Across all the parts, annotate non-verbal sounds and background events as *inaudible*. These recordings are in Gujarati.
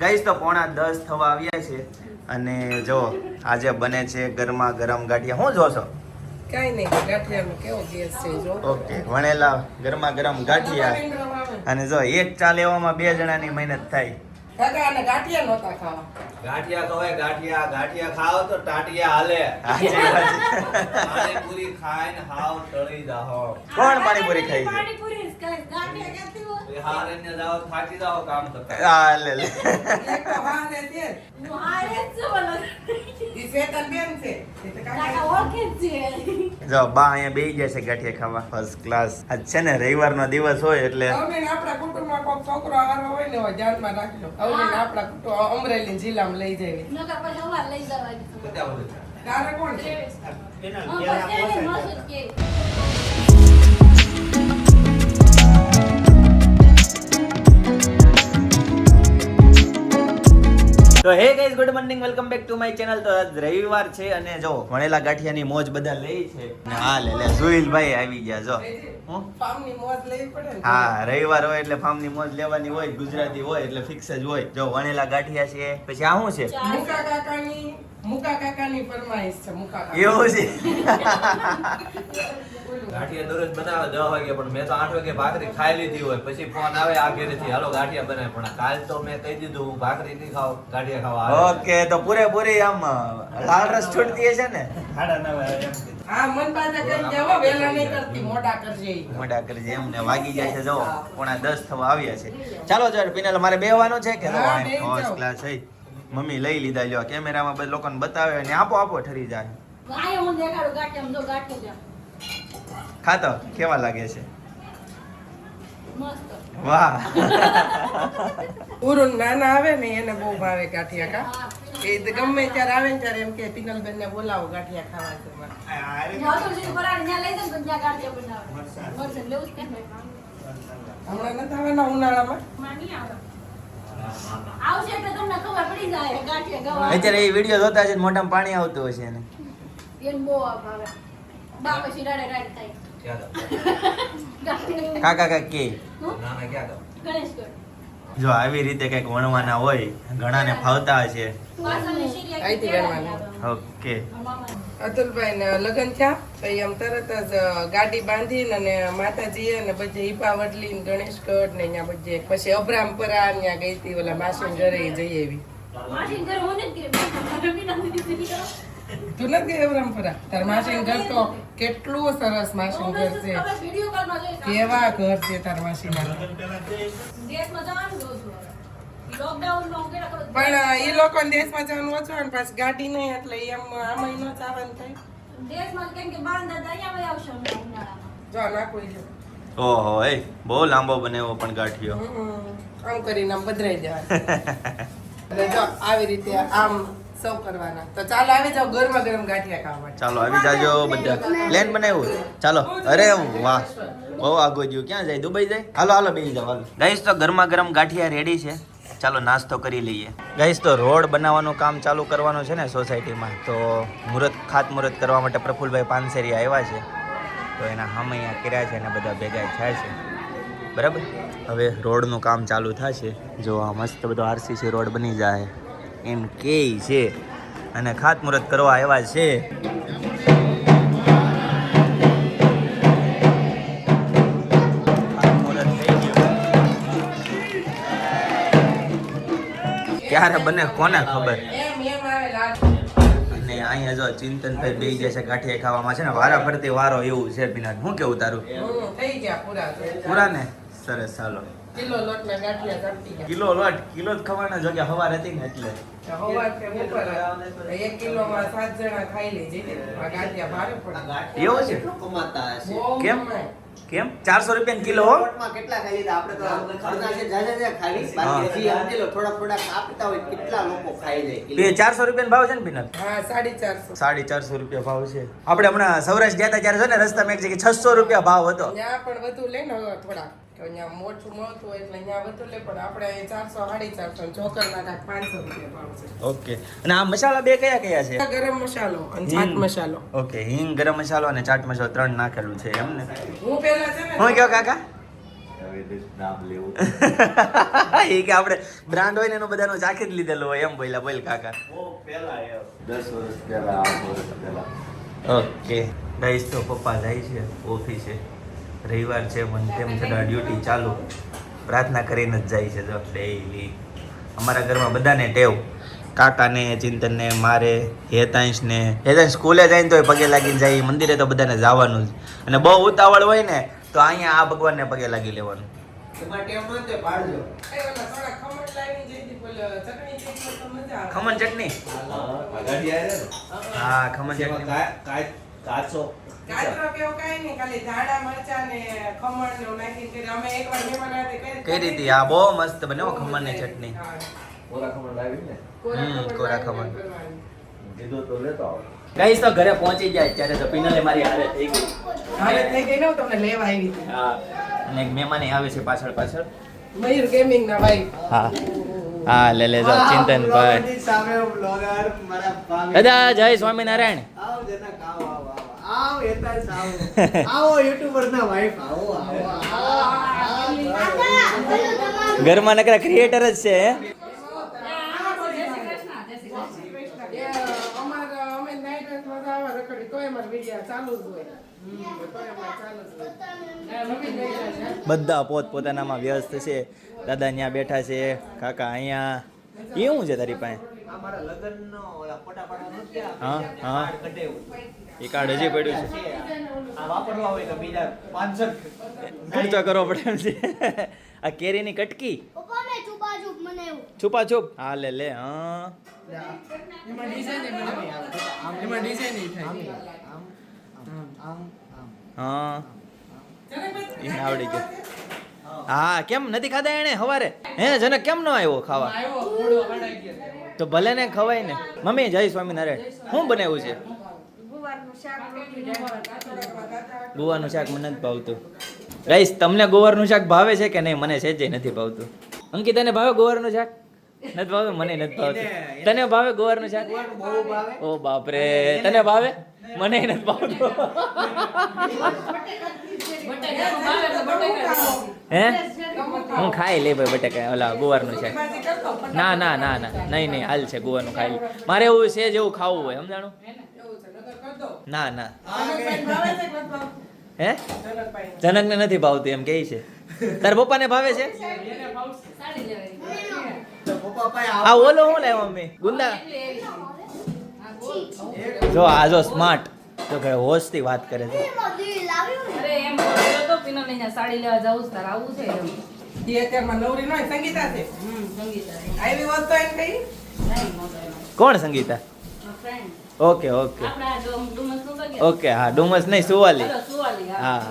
ગાઈસ તો પોણા દસ થવા આવ્યા છે અને જો આજે બને છે ગરમા ગરમ ગાંઠિયા. શું જોશો? કઈ નહીં ગાંઠિયાનો કેવો ગેસ છે જો. ઓકે વણેલા ગરમા ગરમ ગાંઠિયા. અને જો એક ચાલ એવામાં બે જણાની મહેનત થાય. કાકા અને ગાંઠિયા નહોતા ખાવા. ગાંઠિયા ખવાય ગાંઠિયા ગાંઠિયા ખાઓ તો ટાટિયા હાલે. સાચી વાત છે. પાણીપુરી ખાઈને હાવ ટળી જાઓ. કોણ પાણીપુરી ખાઈ પાણીપુરી ગાંઠિયા ક્યાંથી હોય? એ હારીને જાઓ થાકી જાઓ કામ કરતા આ લે લે. એક તો હારે છે. હું હારે જ બોલો. ઈ શેતન બેન છે. કાકા કાકા ઓળખે છે. જો બા અહીંયા બેહી ગયા છે ગાંઠિયા ખાવા. ફર્સ્ટ ક્લાસ આજ છે ને રવિવારનો દિવસ હોય એટલે આપણા કુટુંબમાં કોઈ છોકરો હારો હોય ને હોય ધ્યાનમાં રાખજો. અવનીને આપણા અમરેલી જિલ્લામાં લઈ જવી નકર પછી અમારે લઈ જવાની. બધા કોણ છે? એને કે. તો hey guys good morning welcome back to my channel તો આજ રવિવાર છે અને જો વણેલા ગાંઠિયાની મોજ બધા લઈ છે. અને હા લે લે સુહિલભાઈ આવી ગયા જો. હું? ફાર્મની મોજ લેવી પડે ને. હા રવિવાર હોય એટલે ફાર્મની મોજ લેવાની હોય ગુજરાતી હોય એટલે ફિક્સ જ હોય. જો વણેલા ગાંઠિયા છે પછી આ શું છે? મુકા કાકાની મુકા કાકાની ફરમાઈશ છે મુકા કાકા. એવું છે? *laughs* ગાંઠિયા દરરોજ બનાવે દસ વાગે પણ મેં તો આઠ વાગે ભાખરી ખાઈ લીધી હોય. પછી ફોન આવે આ ઘરેથી હાલો ગાંઠિયા બનાવે પણ કાલ તો મેં કહી દીધું હું ભાખરી નહીં ખાવ ગાંઠિયા ખાવા ઓકે તો પૂરેપૂરી આમ લાલ રસ છૂટતી હશે ને? સાડા નવે એમ હા મન પાછા કરી જાવ વેલા નહીં કરતી મોટા કરજે ઈ. કરજે એમને વાગી જાય છે જો પોણા દસ થવા આવ્યા છે ચાલો ચાલો પિનલ મારે બેવાનું છે કે. ફર્સ્ટ ક્લાસ છે મમ્મી લઈ લીધા લ્યો કેમેરામાં બધા લોકોને બતાવે ને આપો આપો ઠરી જાય આયો હું દેખાડું ગાંઠિયા, આમ જો ગાંઠિયા ખાતો કેવા લાગે છે. વાહ ઉરુન નાના આવે ને એને બહુ ભાવે કાઠિયા કા. એ તો ગમે ત્યારે આવે ને ત્યારે એમ કે પિનલબેન ને બોલાવો ગાંઠિયા ખાવા છે? હમણાં નથી આવવાના ઉનાળામાં? માં આવે. આવશે એટલે તમને ખબર પડી જાય ગાંઠિયા ગવા અત્યારે એ વીડિયો જોતા છે ને મોઢામાં પાણી આવતું હશે એને. કાકા કાકા? ગણેશગઢ. જો આવી રીતે કંઈક વણવાના હોય ઘણાને ફાવતા હશે. ઓકે. અતુલભાઈ ને લગ્ન થયા તો એ આમ તરત જ ગાડી બાંધીને અને માતાજી અને બધે હિપાવડલી વડલી ને ગણેશગઢ ને અહીંયા બધે પછી અબ્રામપરા ત્યાં ગઈ હતી ઓલા માસી ઘરે જઈ એવી માસીને. તું નથી ગઈ અબ્રામપરા તાર ઘર તો કેટલું સરસ માસી ઘર છે. કેવા ઘર છે તાર માસીના પણ એ લોકો દેશમાં જવાનું ઓછું ને પાછી ગાડી નહીં એટલે એમ આમાં ન જવાનું થાય. જો નાખું ઓહો એ બહુ લાંબો બનેવો પણ ગાંઠિયો હમ. આમ કરીને આમ બદરાઈ જવાનું *laughs* જો આવી રીતે આમ સૌ કરવાના તો ચાલો આવી જાવ ગરમા ગરમ ગાંઠિયા ખાવા માટે. ચાલો આવી જાજો બધા. પ્લેન બનાવ્યું ચાલો. અરે વાહ. બહુ આગો જ્યો ક્યાં જાય? દુબઈ જાય? હાલો હાલો બેસી જાવ હાલો. ગાઈસ તો ગરમા ગરમ ગાંઠિયા રેડી છે. ચાલો નાસ્તો કરી લઈએ. ગાઈસ તો રોડ બનાવવાનું કામ ચાલુ કરવાનું છે ને સોસાયટીમાં તો મુહૂર્ત ખાત મુહૂર્ત કરવા માટે પ્રફુલભાઈ પાનસેરી આવ્યા છે. તો એના હામે અહીંયા કર્યા છે અને બધા ભેગા થયા છે. બરાબર? હવે રોડનું કામ ચાલુ થશે. જો આ મસ્ત બધો આરસીસી રોડ બની જાય. એમ કે છે. અને ખાતમુહૂર્ત કરવા આવ્યા છે. ક્યારે બને કોને ખબર. અને અહીંયા જો ચિંતનભાઈ બેસી જશે ગાંઠિયા ખાવામાં છે ને વારા ફરતી વારો એવું છે પીનાટ શું કેવું તારું? પૂરા ને? સરસ ચાલો કિલો ગાંઠિયા લોટ કિલો જ ખવાના જો કે હવાર હતી ને એટલે. હવા કે ઉપર સાત જણા ખાઈ લેજે ગાંઠિયા ભારે પડે. એવું છે? કમાતા કેમ? કેમ? ચારસો રૂપિયા કિલો કેટલા ખાઈ લીધા આપણે તો ખરતા છે જા જા જા ખાવી બાકી હજી સમજી થોડા થોડા આપતા હોય કેટલા લોકો ખાઈ જાય બે ચારસો રૂપિયાનો ભાવ છે ને પીનલ? હા સાડી ચારસો સાડી ચારસો રૂપિયા ભાવ છે. આપણે હમણાં સૌરાષ્ટ્ર ગયા હતા ત્યારે છે ને રસ્તામાં એક જગ્યાએ છસો રૂપિયા ભાવ હતો. ત્યાં પણ વધુ લે ને થોડા કે અહીંયા મોટું મળતું હોય એટલે અહીંયા વધુ લે પણ આપણે અહીં ચારસો સાડી ચારસો ચોકરના કાંઈક પાંચસો રૂપિયા ભાવ છે. ઓકે. અને આ મસાલા બે કયા કયા છે? ગરમ મસાલો અને ચાટ મસાલો. ઓકે હિંગ ગરમ મસાલો અને ચાટ મસાલો ત્રણ નાખેલું છે એમ ને હું પેલા છે ને હું કયો કાકા? એ *laughs* કે આપણે બ્રાન્ડ હોય ને એનો બધાનો ચાખી જ લીધેલો હોય એમ બોલ્યા બોલ કાકા. પહેલા એ દસ વર્ષ પહેલા વર્ષ પહેલા. ઓકે. ગાઈસ તો પપ્પા જાય છે ઓફિસે. રવિવાર છે પણ તેમ છતાં ડ્યુટી ચાલુ. પ્રાર્થના કરીને જ જાય છે જો ડેઈલી અમારા ઘરમાં બધાને ટેવ. કાકાને ચિંતનને મારે હેતાંશને. હેતાંશ સ્કૂલે જાય ને તોય પગે લાગીને જાય. મંદિરે તો બધાને જવાનું જ. અને બહુ ઉતાવળ હોય ને તો અહીંયા આ ભગવાનને પગે લાગી લેવાનું. તો ખમણ ચટણી જેવી હોય તો મજા આવે. ખમણ ચટણી? ગાડી આવે ને હા ખમણ ચટણી. કાચો ગાજરો કે એવું નહીં, ખાલી ધાણા, મરચાં ને ખમણ ને નાખીને કરી. અમે એકવાર મહેમાન આવ્યા કરી કઈ રીતે આ બહુ મસ્ત બને હો ખમણની ચટણી. કોરા ખમણ લાવી ને? હમ, કોરા ખમણ. કરવાની. તો લેતો આવો. તો ઘરે પહોંચી જાય ત્યારે તો પિનલે મારી હારે થઈ ગઈ. હારે થઈ ગઈ ને તમને લેવા આવી હતી. હા. અને એક મહેમાન આવે છે પાછળ પાછળ. મયુર ગેમિંગ ના ભાઈ. હા. હા લે લે જો ચિંતનભાઈ. સામે બ્લોગર મારા ભાભી. દાદા જય સ્વામિનારાયણ. આવ જના આવો આવો. આવો હેતાંશ *laughs* આવો. આવો યુટ્યુબર ના વાઈફ આવો. આવો ઘરમાં નકરા ક્રિએટર જ છે બધા પોત પોતાનામાં વ્યસ્ત છે. દાદા ત્યાં બેઠા છે કાકા અહીંયા. એવું છે તારી પાસે? અમારા લગ્નનો ફોટા પાડવાનો છે હા, હા. એ કાર્ડ હજી પડ્યું છે. આ વાપરવા હોય તો બીજા પાંચસો ખર્ચો કરવો પડે એમ છે. આ કેરીની કટકી. છુપા છુપ હા લે લે હા. હા. એને આવડી ગયો. હા. કેમ? નથી ખાધા એને હવારે? હે જનક કેમ ન આવ્યો ખાવા? તો ભલે ને ખવાય ને. મમ્મી જય સ્વામિનારાયણ. શું બનાવ્યું છે? ગુવાનું શાક મને નથી ભાવતું. ગાઈસ તમને ગોવારનું શાક ભાવે છે કે નહીં? મને સેજે નથી ભાવતું. અંકિતાને ભાવે ગોવારનું શાક? નથી ભાવતું મને નથી ભાવતું. તને ભાવે ગોવારનું શાક? ઓ બાપરે. તને ભાવે? મને નથી ભાવતું. હે? હું ખાઈ લે ભાઈ બટેકા. ઓલા ગોવારનું શાક. ના ના ના ના. નહીં નહીં હાલ છે ગોવાનું ખાઈ મારે એવું છે જેવું ખાવું હોય સમજાણું એવું છે નકર કર દો ના ના. કે? હે? જનકને નથી ભાવતું એમ કહે છે. તારા પપ્પાને ભાવે છે? તો આ ઓલો હું લાવ્યો મમ્મી? ગુંદા? જો આ જો સ્માર્ટ તો કે હોશથી વાત કરે છે. અરે એમ તો પીનો ને સાડી લેવા જાવું છે આવું છે એમ. એ નવરી નો સંગીતા છે? હમ સંગીતા આવી હોત તો એને કઈ નહીં મોટો એનો કોણ Sangeeta? Friend okay okay okay હા ડુમસ નહીં સુવાલી. હા.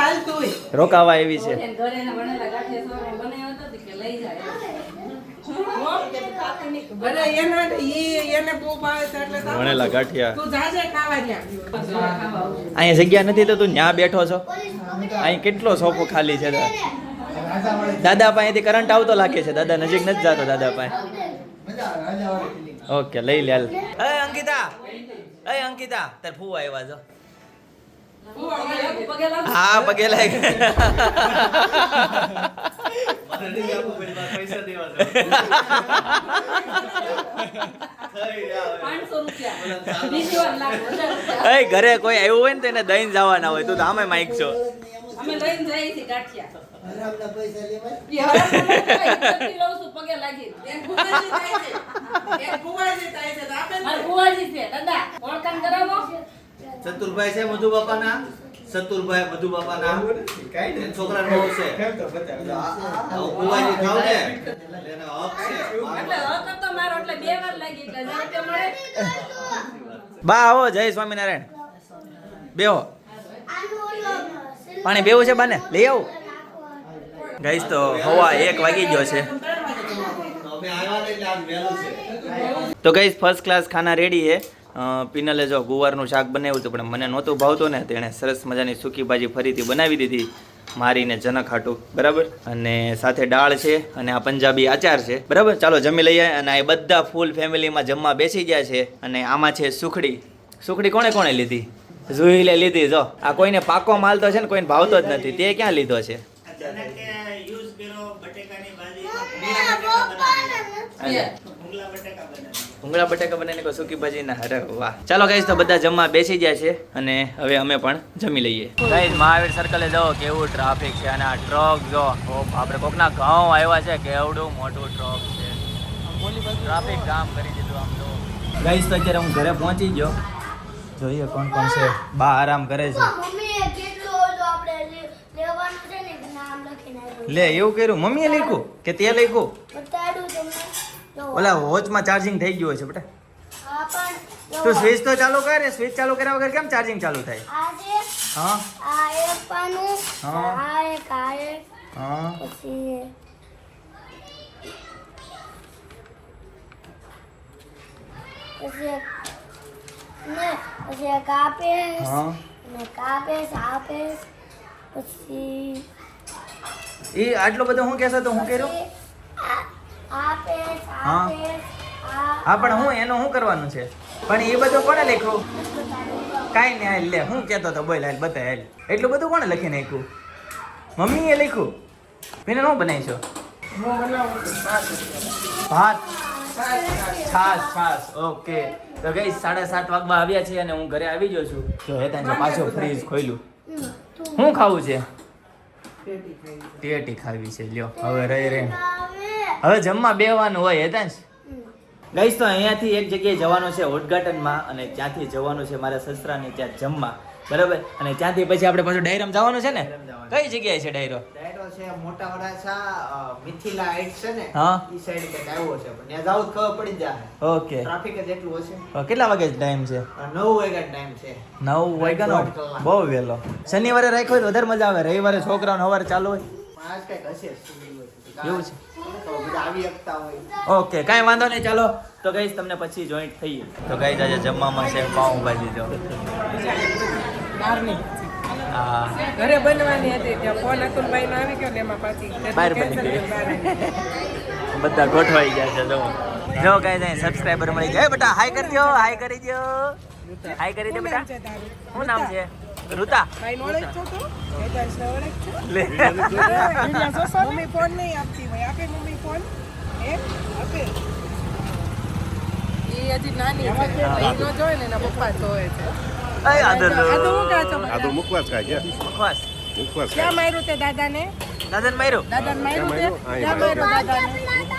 આવે છે રોકાવા એવી છે. એને ઘરે એના બનેલા ગાંઠિયા સોને બનાવ્યો હતો તે કે લઈ જાય. હું? કે તું ખાતી નહીં. ભલે એને ઈ એને બહુ ભાવે છે એટલે તો વણેલા ગાંઠિયા. અહીંયા જગ્યા નથી તો તું ન્યા બેઠો છો? અહીં કેટલો સોફો ખાલી છે. દાદા પાસેથી કરંટ આવતો લાગે છે. દાદા નજીક નથી જતો દાદા પાસે મજા આવે રાજાવાળી feeling. ઓકે લઈ લે એ અંકિતા. એ અંકિતા તાર ફૂ આવ્યા છો હા પગે લાગ. મને નહીં આપવું પડે, મારે પૈસા દેવા છે. થઈ રહ્યા હવે. 500 રૂપિયા. બીજી વાર લાખ હજાર રૂપિયા. એ ઘરે કોઈ આવ્યું હોય ને તો એને દઈને જવાના હોય. તું તો આમે માઇક છો. અમે લઈને જઈએ છીએ ગાંઠિયા. હરામના પૈસા લેવાય? લઉં છું, પગે લાગી. એન ફુવાજી થાય છે. છે છે દાદા ઓળખાણ કરાવો. ચતુરભાઈ છે મધુ બાપાના ચતુરભાઈ મધુ બાપાના કાંઈ એના છોકરાનો બહુ છે. કેમ તો બતાવ. આવો કુવાજી ખાવ ને. એને હક છે. એટલે હક હતો મારો એટલે બે વાર લાગી એટલે હજાર મળે. બા આવો જય સ્વામિનારાયણ. બેહો. પાણી બેવું છે બાને? લઈ આવું. ગઈશ તો હવા એક વાગી ગયો છે. તો ગઈશ ફર્સ્ટ ક્લાસ ખાના રેડી હે પિનલે જો ગુવારનું શાક બનાવ્યું હતું પણ મને નહોતું ભાવતું ને તેણે સરસ મજાની સૂકી ભાજી ફરીથી બનાવી દીધી. મારીને જનક હાટું બરાબર? અને સાથે દાળ છે અને આ પંજાબી આચાર છે બરાબર? ચાલો જમી લઈએ અને આ બધા ફૂલ ફેમિલીમાં જમવા બેસી ગયા છે અને આમાં છે સુખડી. સુખડી કોણે કોણે લીધી? ઝુહીલે લીધી જો. આ કોઈને પાકો માલ તો છે ને કોઈને ભાવતો જ નથી. તે ક્યાં લીધો છે? અચાનક યુઝ કર્યો બટેકાની ભાજી. લે. ભૂંગળા બટેકા બનાવી. ભૂંગળા બટાકા બનાવીને કોઈ સૂકી ભાજી ના અરે વાહ. ચાલો ગાઈસ તો બધા જમવા બેસી ગયા છે અને હવે અમે પણ જમી લઈએ. ગાઈસ મહાવીર સર્કલે જાઓ કેવું ટ્રાફિક છે અને આ ટ્રક જો આપણે કોકના ઘઉં આવ્યા છે કેવડું મોટું ટ્રક છે. ટ્રાફિક કામ કરી દીધું આમ તો. ગાઈસ તો અત્યારે હું ઘરે પહોંચી ગયો. જોઈએ કોણ કોણ છે. બા આરામ કરે છે. મમ્મીએ કેટલું આપણે લેવાનું છે ને નામ લખીને આપ્યું. લે એવું કર્યું. મમ્મીએ લખ્યું કે તે લખ્યું? ઓલા વોચમાં ચાર્જિંગ થઈ ગયું છે બેટા. તું સ્વિચ તો ચાલુ કરે સ્વિચ ચાલુ કર્યા વગર કેમ ચાર્જિંગ ચાલુ થાય? હા? હા. આ એક હા. પછી પછી કાપે ને પછી એ આટલો બધો હું કહેશો તો હું કર્યું? હા. હા પણ હું એનું શું કરવાનું છે? પણ એ બધું કોણે લખ્યું? કાંઈ નહીં હાલ લે હું કહેતો તો બોલ હાલ બતા હાલ. એટલું બધું કોણે લખી નાખ્યું મમ્મીએ લખ્યું? મેને શું બનાવીશો? ભાત. છાસ છાસ ઓકે. તો ગઈ સાડા સાત વાગવા આવ્યા છે અને હું ઘરે આવી ગયો છું. તો હેતા છે પાછો ફ્રીજ ખોલ્યું હું શું ખાવું છે? પેટી ટેટી ખાવી છે લ્યો હવે રહી રહી. હવે જમવા બેવાનું હોય હેતાંશ. ગઈશ તો અહીંયાથી એક જગ્યાએ જવાનું છે ઉદઘાટનમાં અને ત્યાંથી જવાનું છે મારા સસરાને ત્યાં જમવા. બરાબર? અને ત્યાંથી પછી આપણે પાછું ડાયરામ જવાનું છે ને? કઈ જગ્યાએ છે ડાયરો? ડાયરો છે મોટા વડાસા મિથિલા હાઈટ છે ને હા. ઈ સાઈડ કે આવ્યો છે. પણ ત્યાં જાવ ખબર પડી જાય ઓકે. ટ્રાફિક જ એટલું હશે. કેટલા વાગે ટાઈમ છે? અ, નવ વાગ્યા ટાઈમ છે. નવ વાગ્યાનો? નો બહુ વહેલો. શનિવારે રાખ્યો હોય તો વધારે મજા આવે. રવિવારે છોકરાનો સવારે ચાલુ હોય. આજ કંઈક હશે એવું છે. ઓકે કાંઈ વાંધો નહીં ચાલો. તો ગઈશ તમને પછી જોઈન્ટ થઈએ. તો ગઈ આજે જમવામાં છે પાઉંભાજી જો. બહારની. ઘરે બનવાની હતી ત્યાં ફોન અતુલભાઈ નો આવી ગયો ને એમાં પાછી બહાર બની ગઈ. બધા ગોઠવાઈ ગયા છે જો. જો કઈ નહીં સબસ્ક્રાઇબર મળી ગયા. એ બેટા હાઈ કરી દો હાઈ કરી દો હાઈ કરી દો બેટા. શું નામ છે? ઋતા તો? લે. મમ્મી ફોન નહીં આપતી હોય. આપે મમ્મી ફોન? હે આપે? એ હજી નાની છે. નો જોવે ને એના પપ્પા જોવે છે. અય આ તો આદરલો હું કાચો મુખવાસ કાઢ્યા મુખવાસ મુખવાસ ક્યાં માર્યું તે દાદાને? દાદન માર્યો? દાદાને માર્યું તે? ક્યાં ક્યાં માર્યું? માર્યું દાદાને?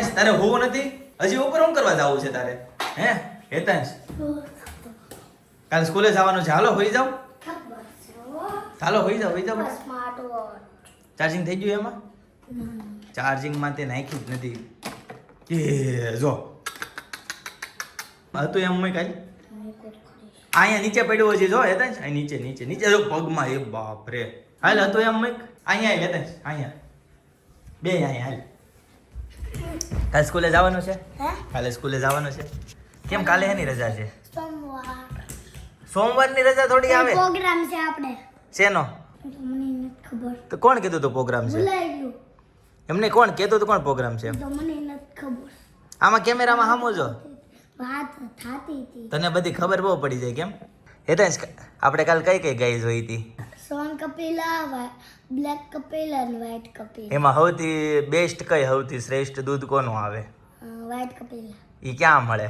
હેતાંશ, તારે હોવું નથી? હજી ઉપર શું કરવા જવું છે તારે? હે, હેતાંશ? કાલે સ્કૂલે જવાનું છે. હાલો, હોઈ જાવ હાલો, હોઈ જાવ હોઈ જાવ ચાર્જિંગ થઈ ગયું એમાં? ચાર્જિંગમાં તે નાખી જ નથી. એ, જો. હતું એમ મેં કાલે? અહીંયા નીચે પડ્યો છે, જો, હેતાંશ. અહીં નીચે નીચે નીચે. જો, પગમાં, એ બાપ રે હાલ, હતું એમ મેં અહીંયા, હેતાંશ, અહીંયા. બે અહીંયા, હાલ. કાલે સ્કૂલે જવાનું છે? કાલે સ્કૂલે જવાનું છે? કેમ કાલે એની રજા છે? સોમવાર. સોમવારની રજા થોડી આવે? પ્રોગ્રામ છે આપણે. શેનો? મને ખબર. તો કોણ કીધું તો પ્રોગ્રામ છે? ભૂલાઈ ગયું. એમને કોણ કીધું તો કોણ પ્રોગ્રામ છે તો મને નથી ખબર. આમાં કેમેરામાં સામો જો. વાત થતી હતી. તને બધી ખબર બહુ પડી જાય કેમ? એ તો આપણે કાલ કઈ કઈ ગાઈ જોઈ હતી? સોન કપિલા બ્લેક કપિલ અને વ્હાઈટ કપિલ. એમાં સૌથી બેસ્ટ કઈ સૌથી શ્રેષ્ઠ દૂધ કોનું આવે? વ્હાઈટ કપિલ. એ ક્યાં મળે?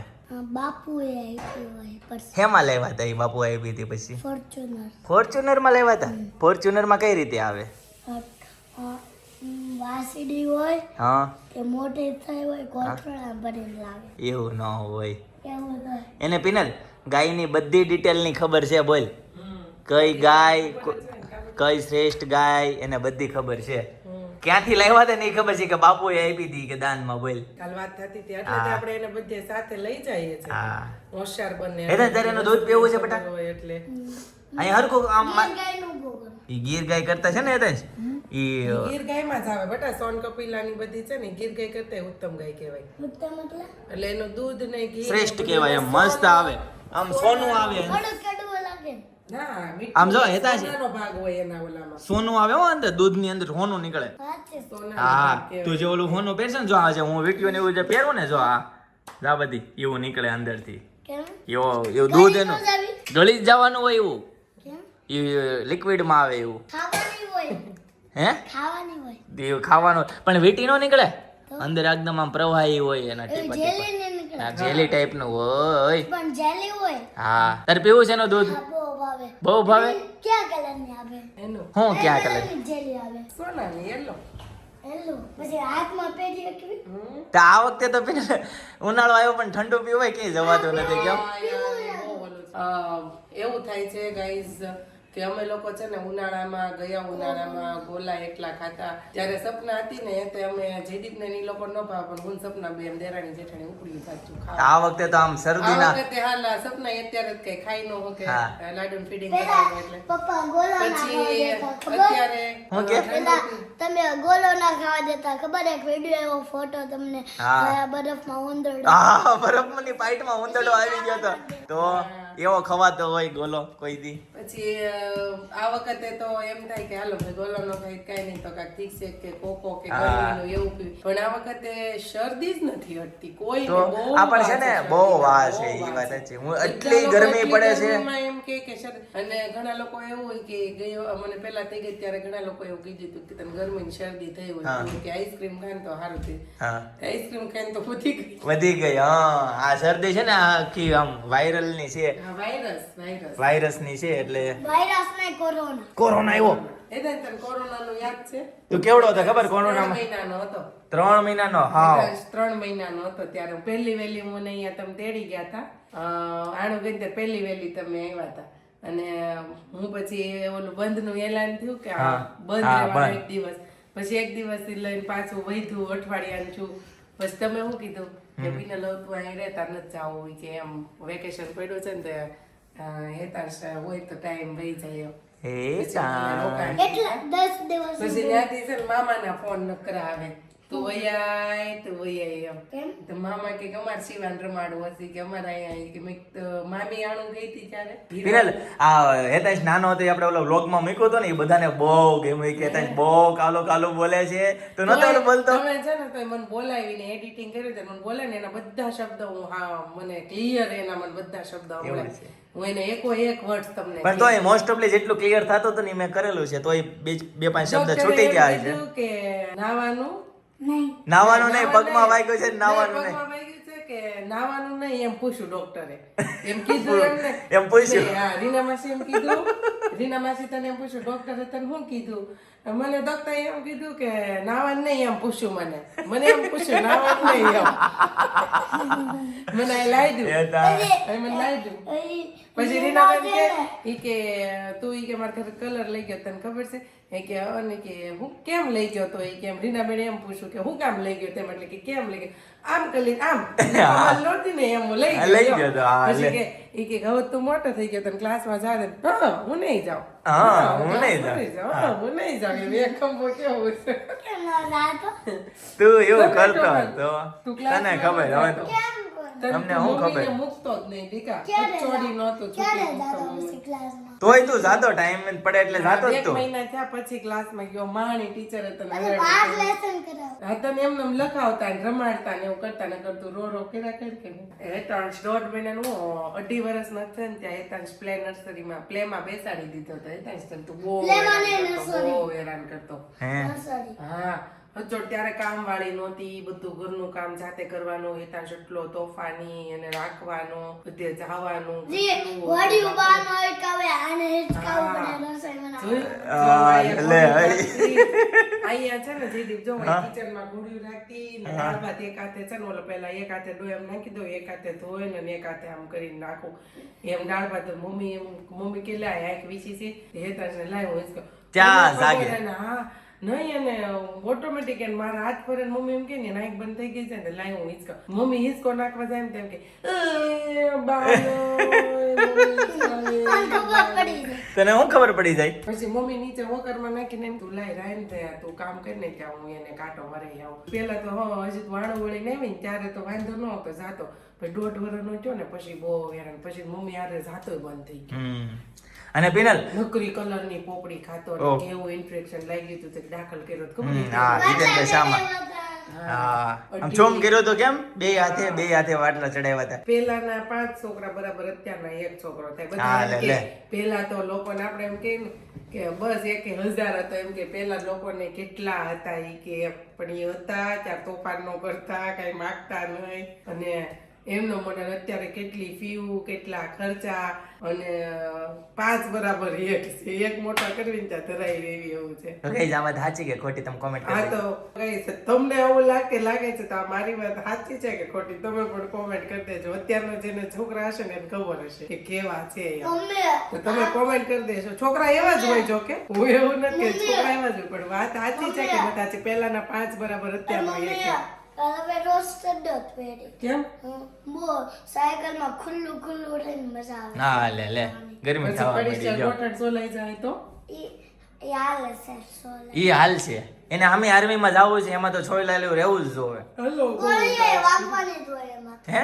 બાપુએ આપ્યું હોય પર હેમાં લેવા હતા એ બાપુ આપી હતી પછી? ફોર્ચ્યુનર ફોર્ચ્યુનરમાં લેવા હતા? ફોર્ચ્યુનરમાં કઈ રીતે આવે? વાસીડી હોય હા. કે મોટે થઈ હોય કોથળા ભરીને લાવે એવું ન હોય. એને પિનલ ગાયની બધી ડિટેલની ખબર છે બોલ. કઈ ગાય કઈ શ્રેષ્ઠ ગાય એને બધી ખબર છે. ક્યાંથી લાવ્યા હતા નહીં ખબર છે કે બાપુએ આપી હતી કે દાનમાં બોલ. કાલ વાત થતી હતી એટલે આપણે એને બધે સાથે લઈ જઈએ છીએ. હા. હોશિયાર બને એટલે તારે એનો દૂધ પીવું છે બટા એટલે. અહીં હરખું આમ ગીર ઈ ગીર ગાય કરતા છે ને એ ઈ ગીર ગાયમાં જ આવે બટા સોન કપિલાની બધી છે ને ગીર ગાય કરતા ઉત્તમ ગાય કહેવાય. ઉત્તમ એટલે? એટલે એનું દૂધ ને ઘી શ્રેષ્ઠ કહેવાય એમ મસ્ત આવે. આમ સોનું આવે કડવું લાગે. ને. ના આમ જો હેતાશ સોનાનો ભાગ હોય એના ઓલામાં. સોનું આવે હો અંદર દૂધની અંદર સોનું નીકળે. હા તું જે ઓલું સોનું પહેરશે ને જો આ જે હું વિક્યું ને એવું જે પહેરું ને જો આ જા બધી એવું નીકળે અંદરથી. કેમ? એવો એવું દૂધ એનું ગળી જ જવાનું હોય એવું. કેમ? એ લિક્વિડમાં આવે એવું. હે? ખાવાની ખાવાનું પણ વીટી નો નીકળે? અંદર એકદમ આમ પ્રવાહી હોય એના ટીપા ને જેલી ટાઈપનું હોય. પણ જેલી હોય. હા. તારે પીવું છે એનું દૂધ? બહુ ભાવે. બહુ ભાવે? ક્યાં કલરની આવે? એનું. હું ક્યાં કલર જેલી આવે. સોનાની યલો. આ વખતે તો ઉનાળો આવ્યો પણ ઠંડુ પીવાય ક્યાંય જવાતું નથી કેમ? એવું થાય છે ગાઈઝ કે અમે લોકો છે ને ઉનાળામાં ગયા ઉનાળામાં ગોલા એકલા ખાતા જયારે સપના હતી ને તે અમે જયદીપ ને ઈ લોકો ન ભાવ પણ હું સપના બે એમ દેરાણી જેઠાણી ઉપડી ખાતું ખાવા આ વખતે તો આમ આ શરદીના વખતે હાલ સપના અત્યારે જ કઈ ખાઈ ન હું કે લાડુ ફીડિંગ પેલા એટલે. પપ્પા ગોલો પછી અત્યારે હું કે? તમે ગોલો ના ખાવા દેતા ખબર? એક વિડિયો એવો ફોટો તમને બરફમાં ઉંદરડો. હા બરફમાં ની પાઇટમાં ઉંદરડો આવી ગયો તો તો એવો ખવાતો હોય ગોલો કોઈ દી. પછી આ વખતે તો એમ થાય કે હાલો ભાઈ ગોલો નો ખાઈ કઈ નહીં તો કાંઈક ઠીક છે કે કોકો કે. ગરમીનું એવું પીવું. પણ આ વખતે શરદી જ નથી હટતી કોઈ તો આ છે ને બહુ વાહ છે એ વાત છે હું એટલી ગરમી પડે છે. એમ કે કે અને ઘણા લોકો એવું હોય કે ગયો મને પહેલા થઈ ગઈ ત્યારે ઘણા લોકો એવું કીધું હતું કે તને ગરમીની શરદી થઈ હોય. કે આઈસ્ક્રીમ ખાય તો સારું થઈ આઈસ્ક્રીમ ખાય તો પૂછી ગઈ. વધી ગઈ હા. આ શરદી છે ને આખી આમ વાયરલની છે વાયરસ વાયરસ વાયરસની છે એટલે વાયરસ ને કોરોના કોરોના આવ્યો. એ તને કોરોના નું યાદ છે? તો કેવડો હતો ખબર ત્રણ કોરોનામાં? મહિનાનો હતો. ત્રણ મહિનાનો? હા ત્રણ મહિનાનો હતો ત્યારે પહેલી વહેલી મને અહીંયા તમે તેડી ગયા હતા. આણું ગઈ પહેલી વહેલી તમે આવ્યા હતા. અને હું પછી ઓલું બંધનું એલાન થયું કે બંધ રહેવાનો એક દિવસ. પછી એક દિવસથી લઈને પાછું વૈધું અઠવાડિયાનું છું. પછી તમે શું કીધું? કે પીને લઉં તું અહીં રહેતા નથી જાવું હોય કે એમ વેકેશન પડ્યું છે ને તે હેતા હોય તો ટાઈમ વહી જાય પછી તા. અમે રોકાણ દિવસ પછી ત્યાંથી છે મામાના ફોન ન કરાવે તું વૈયાય તું વૈયાય એમ? તો મામા કે અમારે શિવાન રમાડવું હશે કે અમારે અહીંયા કે મેં મામી આણું ગઈ હતી ત્યારે. પિનલ આ હેતાશ નાનો હતો આપણે ઓલો વ્લોગમાં મૂક્યો હતો ને એ બધાને બહુ ગમ્યું. કે હેતાશ બહુ કાલો કાલો બોલે છે. તો નતો બોલતો? તમે છે ને તો મને બોલાવીને એડિટિંગ કર્યું તો મને બોલે ને એના બધા શબ્દ હું હા મને ક્લિયર એના મને બધા શબ્દ આવડે. છે. હું એને એકો એક વર્ડ તમને પણ તોય મોસ્ટ ઓફલી જેટલું ક્લિયર થતું હતું ને મેં કરેલું છે. તોય બે બે પાંચ શબ્દ છૂટી ગયા છે. કે નાવાનું નાવાનું નહીં પગમાં વાગ્યો છે નાવાનું નહીં. કે નાવાનું નહીં એમ પૂછ્યું ડોક્ટરે. એમ *laughs* કીધું એમને. એમ પૂછ્યું. હા રીના માસી એમ કીધું. રીના માસી તને એમ પૂછ્યું ડોક્ટરે તને શું કીધું? મને ડોક્ટરે એમ કીધું કે નાવાનું નહીં એમ પૂછ્યું મને. મને એમ પૂછ્યું નાવાનું નહીં એમ. મને તા- હવે મને લાવી દઉં. પછી રીનાબેન કે ઈ કે તું ઈ કે મારા ઘરે કલર લઈ ગયો તને ખબર છે? એ કે અને કે હું કેમ લઈ ગયો તો? એ કે એમ રીનાબેન એમ પૂછ્યું કે હું કામ લઈ ગયો? તેમ એટલે કે કેમ લઈ ગયો? આમ કરી આમ. *laughs* નહોતી ને એમ હું લઈ ગયો. લઈ ગયો પછી કે ઈ કે હવે તું મોટો થઈ ગયો તને ક્લાસમાં જા દે હા હું નહીં જાઉં. હા, હું નહીં જાઉં. હા, હું. નહીં જાઉં. એમ એક ખંભો છે? કેમ ન જાતો તું એવું કરતો તો હતો તું. તને ખબર હવે તમને હું ખબર? મૂકતો જ નહીં દીકા ચોરી નહોતું ક્યારે મૂકતો દાદા ક્લાસમાં તોય તું જાતો ટાઈમ પડે એટલે જાતો જ એક તું. મહિના થયા પછી ક્લાસમાં ગયો. માણી ટીચર તને પછી રેડ લેસન કરાવ હા ને એમને લખાવતા ને રમાડતા ને એવું કરતા ને કરતું રો રો કર્યા કર કે હેતાંશ દોઢ મહિનાનું અઢી ન થયો ને ત્યાં હેતાંશ પ્લે નર્સરીમાં પ્લેમાં બેસાડી દીધો હતો હેતાંશ તને તું બહુ હેરાન કરતો, બહુ હેરાન કરતો. હે? Ah, નર્સરી હા હજુ ત્યારે કામ વાળી નહોતી બધું ઘરનું કામ જાતે કરવાનું હેતા એટલો તોફાની અને રાખવાનું બધે જવાનું લે, અહીંયા છે ને જયદીપ જો. કિચનમાં ઘોડી રાખતી ને દાળ ભાત એક હાથે છે ને ઓલો એક હાથે ડો એમ નાખી દો એક હાથે ધોઈ ને એક હાથે આમ કરીને નાખું. એમ દાળ ભાત મમ્મી એમ મમ્મી કે લાય વીસી છે. હેતાંશ ને લાય હું જાગે. હા. નહીં અને ઓટોમેટિક એને મારા હાથ પર મમ્મી એમ કે ને નાઈક બંધ થઈ ગઈ છે ને લાય હું હિંચકો. મમ્મી હિંચકો નાખવા જાય ને તેમ કે "એ, બાનો, મમ્મી, ખબર પડી જાય તને હું ખબર પડી જાય? પછી મમ્મી નીચે વોકરમાં નાખીને એમ તું લાઈ રાઈન થયા તું કામ કરી ને કે હું એને કાંટો મારી આવું. પેલા તો હો હજી તો વાણું વળી ને ને ત્યારે તો વાંધો ન હતો જાતો. પછી દોઢ વર્ષનો થયો ને પછી બહુ હેરાન પછી મમ્મી આરે જાતો બંધ થઈ ગયો. અને પિનલ? નકરી કલરની પોપડી ખાતો. ને કેવું ઇન્ફેક્શન લાગી ગયું તો દાખલ કર્યો તો ખબર હા જીતેન્દ્ર શામાં. આમ ચોમ કર્યો તો કેમ? બે હાથે બે હાથે વાટલા ચડાવ્યા હતા. પેલાના પાંચ છોકરા બરાબર અત્યારના એક છોકરો થાય. બધા પેલા તો લોકોને આપણે એમ કે કે બસ એક હજાર હતો એમ કે પેલા લોકોને કેટલા હતા એ કે પણ એ હતા ત્યાં તોફાન નો કરતા કઈ માગતા નહીં. અને એમનો મોડલ અત્યારે કેટલી ફીવું કેટલા ખર્ચા અને પાંચ બરાબર એક છે. એક મોટા કરવી ત્યાં ધરાઈ રહેવી એવું છે. તો કઈ વાત સાચી કે ખોટી તમે કોમેન્ટ હા તો કઈ છે તમને એવું લાગે લાગે છે તો આ મારી વાત સાચી છે કે ખોટી? તમે પણ કોમેન્ટ કરી દેજો. અત્યારના જેને છોકરા હશે ને એને ખબર હશે કે કેવા છે તો તમે કોમેન્ટ કરી દેજો. છોકરા એવા જ હોય જો કે? હું એવું નથી છોકરા એવા જ હોય પણ વાત સાચી છે કે બધા છે પહેલાના પાંચ બરાબર અત્યારનો એક એમ. કાલે મેં પહેરી. કેમ? બો સાયકલમાં ખુલ્લું ખુલ્લું ઉઠીને મજા આવે. હા લે લે. ગરમી થવા પડી મળી જો ગોઠણ જાય તો? ઈ ઈ છે ઈ હાલ છે. એને આમે આર્મીમાં જવું છે એમાં તો છોડી લાલેલું રહેવું જ જોવે. હલો ગોળીએ વાગવાની જ એમાં. હે?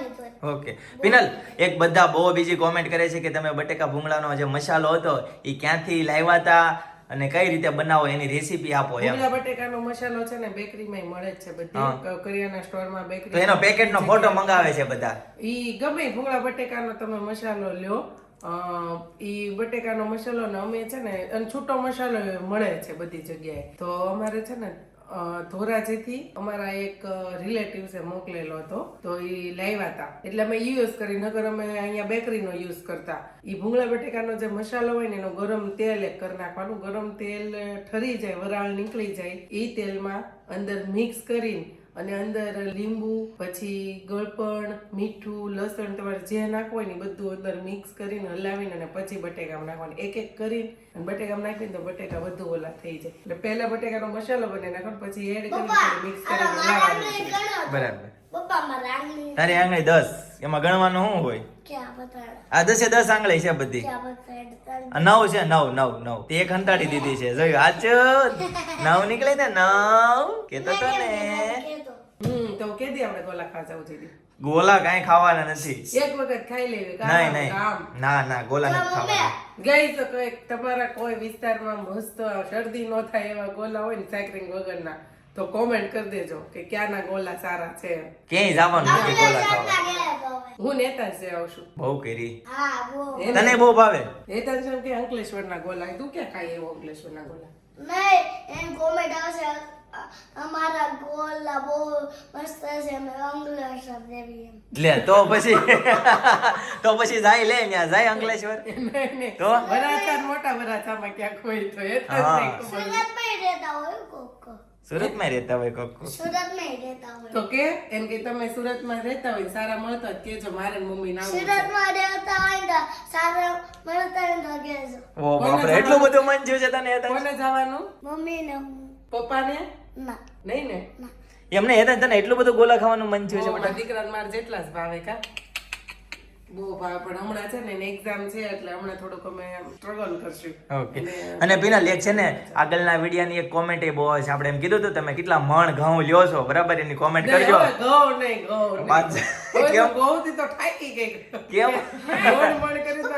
જ ઓકે. પિનલ એક બધા બહુ બીજી કોમેન્ટ કરે છે કે તમે બટેકા ભૂંગળાનો જે મસાલો હતો એ ક્યાંથી લાવ્યા હતા અને કઈ રીતે બનાવો એની રેસીપી આપો એમ. ભૂંગળા બટેકાનો મસાલો છે ને બેકરીમાં મળે જ છે બધી. કરિયાના સ્ટોરમાં બેકરી તો એનો પેકેટનો ફોટો મંગાવે છે બધા. ઈ ગમે ભૂંગળા બટેકાનો તમે મસાલો લ્યો. અ, ઈ બટેકાનો મસાલો ને અમે છે ને અને છૂટો મસાલો મળે છે બધી જગ્યાએ. તો અમારે છે ને ધોરાજીથી અમારા એક રિલેટિવ્સે મોકલેલો હતો. તો એ લાવ્યા હતા એટલે અમે યુઝ કરી નગર અમે અહીંયા બેકરીનો યુઝ કરતા. એ ભૂંગળા બટેકાનો જે મસાલો હોય ને, એનો ગરમ તેલ એક કરી નાખવાનું. ગરમ તેલ ઠરી જાય, વરાળ નીકળી જાય એ તેલમાં અંદર મિક્સ કરીને અને અંદર લીંબુ પછી ગળપણ મીઠું લસણ તમારે જે નાખવું હોય ને એ બધું અંદર મિક્સ કરીને હલાવીને અને પછી બટેકામાં નાખવાનું. એક એક કરીને અને બટેકામાં નાખીને તો બટેકા બધું ઓલા થઈ જાય. એટલે પહેલા બટેકાનો મસાલો બને નાખવાનો પછી એડ કરીને મિક્સ કરીને હલાવવાનું બરાબર. પપ્પા મારા આંગળી તારી આંગળી દસ. એમાં ગણવાનું શું હોય? આ દસે દસ આંગળી છે બધી. આ નવ છે નવ નવ નવ. તે એક હંતાડી દીધી છે. જોયું? આચો નવ નીકળે ને? નવ? કેતો તો ને. તો આપણે ગોલા ખાવા જવું ગોલા કાંઈ ખાવાના નથી. એક વખત ખાઈ લેવી નહીં નહીં. ના ના ગોલા નથી ખાવાના. ગઈ તો કંઈક તમારા કોઈ વિસ્તારમાં મસ્ત શરદી ન થાય એવા ગોલા હોય ને સાયકલિંગ વગરના. તો કોમેન્ટ કરી દેજો કે ક્યાંના ગોલા સારા છે ક્યાંય જવાનું નથી ગોલા ખાવા. ના હું નેતા છે આવશું. બહુ કેરી. હા બહુ. તને બહુ ભાવે? નેતા છે એમ કે અંકલેશ્વરના ગોલા. તું ક્યાં ખાઈ એવો અંકલેશ્વરના ગોલા? નહીં એમ કોમેન્ટ આવશે અમારા ગોલા બહુ મસ્ત છે અમે લે તો પછી *laughs* તો પછી જાય લે ત્યાં જાય અંકલેશ્વર. *laughs* તો? વરાછા મોટા વરાછામાં ક્યાંક હોય તો એ જ નહીં ખબર. સુરતમાં રહેતા હોય કોક. સુરતમાં રહેતા હોય કોક? સુરતમાં રહેતા તો કે એમ કે તમે સુરતમાં રહેતા હોય સારા મળતા કે જો મારે મમ્મી ના સુરતમાં રહેતા હોય તો સારા મળતા હોય ને તો કે ઓ બાપરે એટલું બધું મન થયું છે તને હેતા કોને જવાનું? મમ્મી ને પપ્પા પપ્પાને? ના. નહીં ને? એમને હેતા તને એટલું બધું ગોલા ખાવાનું મન થયું છે બેટા મારા દીકરાને મારે જેટલા જ ભાવે કા? બહુ ભાવે. પણ હમણાં છે ને એક્ઝામ છે એટલે હમણાં થોડુંક અમે સ્ટ્રગલ કરશું. ઓકે અને પેલા લેખ છે ને આગળના વિડિયાની એક કોમેન્ટ એ બહુ છે આપણે એમ કીધું હતું તમે કેટલા મણ ઘઉં લ્યો છો? બરાબર? એની કોમેન્ટ કરજો. ઘઉં નહીં, ઘઉં કેમ? તો તો ગઈ. મણ મણ કરી તો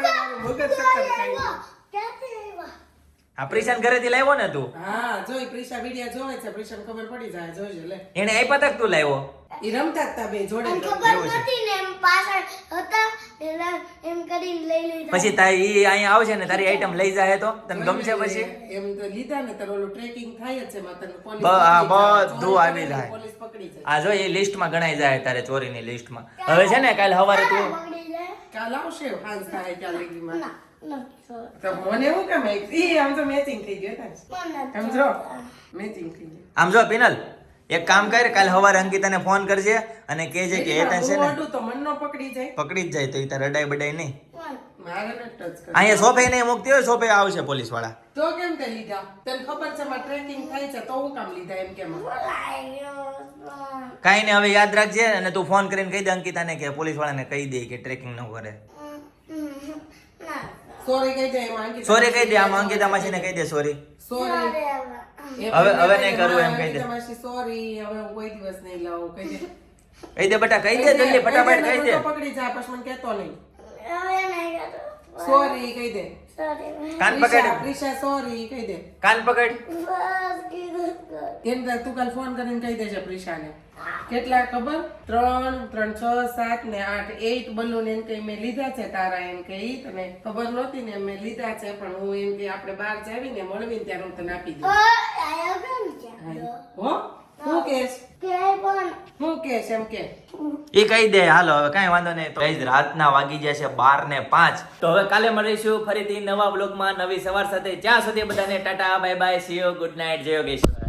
મગજ ચક્કર ખાઈ આ પ્રિશાન ઘરેથી લાવ્યો ને તું? હા જોઈ પ્રિશા વિડિયા જોવે છે પ્રિશાન ખબર પડી જાય જોઈજો લે એને આપ્યા તક તું લાવ્યો? ઈ રમતા હતા બે જોડે. ખબર નથી ને એમ પાછળ હતા એમ કરીને લઈ લીધા. પછી તારી ઈ અહીંયા આવશે ને તારી આઈટમ લઈ જાય તો? તને ગમશે પછી? એમ તો લીધા ને તારો ઓલું ટ્રેકિંગ થાય જ છે માં તને પોલીસ બ- આ બધું ચોરી આવી ને જાય. પોલીસ પકડી જાય. આ જો એ લિસ્ટમાં ગણાઈ જાય તારે ચોરીની લિસ્ટમાં હવે છે ને કાલ સવારે તું કાલ આવશે હાંજ થાય ત્યાં લગીમાં ના આમ તો મેચિંગ થઈ ગયું થાય મને આમ જો મેચિંગ થઈ ગયું આમ જો પિનલ એક કામ કર કાલ સવારે અંકિતાને ફોન કરજે અને કહેજે કે એ છે ને અડું તો મન નો પકડી જાય. પકડી જ જાય તો એ તારે અડાઈ બડાઈ નહીં. મારે ન ટચ કરે અહીંયા સોફે નહીં મૂકતી હોય સોફે આવશે પોલીસવાળા તો કેમ તે લીધા? તને ખબર છે માં ટ્રેકિંગ થાય છે તો હું કામ લીધા એમ કેમ કાંઈ નહીં હવે યાદ રાખજે અને તું ફોન કરીને કહી દે અંકિતાને કે પોલીસ વાળાને કહી દે કે ટ્રેકિંગ ન કરે. *laughs* સોરી કહી દે અંકિતા સોરી કહી દે કહી દે સોરી. સોરી. હવે- હવે નહીં કરું એમ કહી દે. સોરી હવે હું કોઈ દિવસ નહીં લાવું. કહી દે. કહી દે બેટા કહી દે જલ્દી ફટાફટ કહી દે. પકડી જા પછી મને કહેતો નહીં. સોરી કહી દે. કાન પકડ. પ્રિશા સોરી કહી દે. કાન પકડ. કેમ તું કાલ ફોન કરીને કહી દેજે પ્રિશાને. કેટલા ખબર? ત્રણ ત્રણ છ સાત ને આઠ. એટ બલૂન એમ કે મેં લીધા છે તારા એમ કે ઈ તને ખબર નહોતી ને મેં લીધા છે પણ હું એમ કે આપણે બહાર જાવીને મળવી ત્યારે હું તને આપી દઉં. હો. હું? એમ કે? એ કહી દે હાલો હવે કાંઈ વાંધો નહીં. તો રાતના વાગી છે બાર ને પાંચ. તો હવે કાલે મળીશું ફરીથી નવા બ્લોગમાં નવી સવાર સાથે. જ્યાં સુધી બધાને tata bye bye see you good night જય યોગેશ્વર.